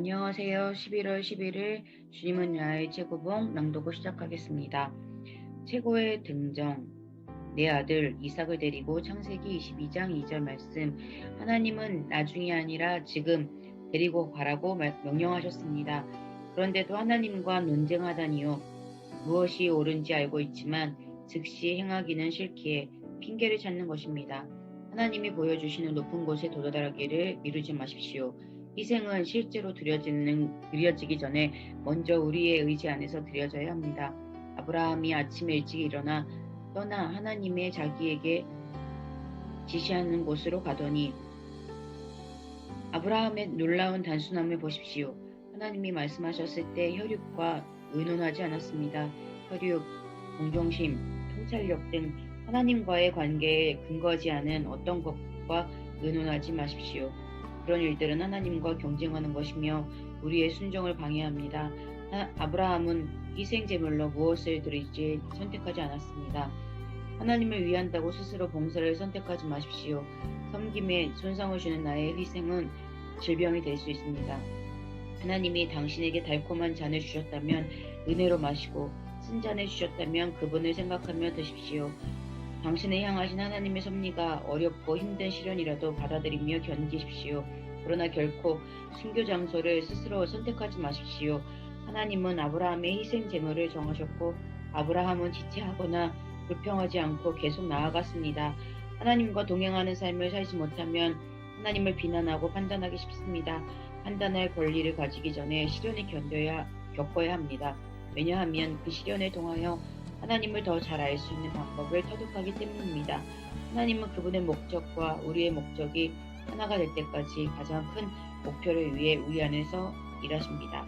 안녕하세요. 11월 11일 주님은 나의 최고봉 낭독을 시작하겠습니다. 최고의 등정 내 아들 이삭을 데리고 창세기 22장 2절 말씀 하나님은 나중이 아니라 지금 데리고 가라고 말- 명령하셨습니다. 그런데도 하나님과 논쟁하다니요. 무엇이 옳은지 알고 있지만 즉시 행하기는 싫기에 핑계를 찾는 것입니다. 하나님이 보여주시는 높은 곳에 도달하기를 미루지 마십시오. 희생은 실제로 드려지는, 드려지기 전에 먼저 우리의 의지 안에서 드려져야 합니다. 아브라함이 아침에 일찍 일어나 떠나 하나님의 자기에게 지시하는 곳으로 가더니 아브라함의 놀라운 단순함을 보십시오. 하나님이 말씀하셨을 때 혈육과 의논하지 않았습니다. 혈육, 동정심, 통찰력 등 하나님과의 관계에 근거하지 않은 어떤 것과 의논하지 마십시오. 그런 일들은 하나님과 경쟁하는 것이며 우리의 순종을 방해합니다. 하- 아브라함은 희생 제물로 무엇을 드릴지 선택하지 않았습니다. 하나님을 위한다고 스스로 봉사를 선택하지 마십시오. 섬김에 손상을 주는 나의 희생은 질병이 될 수 있습니다. 하나님이 당신에게 달콤한 잔을 주셨다면 은혜로 마시고 쓴 잔을 주셨다면 그분을 생각하며 드십시오. 당신을 향하신 하나님의 섭리가 어렵고 힘든 시련이라도 받아들이며 견디십시오. 그러나 결코 순교 장소를 스스로 선택하지 마십시오. 하나님은 아브라함의 희생 제물을 정하셨고 아브라함은 지체하거나 불평하지 않고 계속 나아갔습니다. 하나님과 동행하는 삶을 살지 못하면 하나님을 비난하고 판단하기 쉽습니다. 판단할 권리를 가지기 전에 시련을 견뎌야 겪어야 합니다. 왜냐하면 그 시련을 통하여 하나님을 더 잘 알 수 있는 방법을 터득하기 때문입니다. 하나님은 그분의 목적과 우리의 목적이 하나가 될 때까지 가장 큰 목표를 위해 우리 안에서 일하십니다.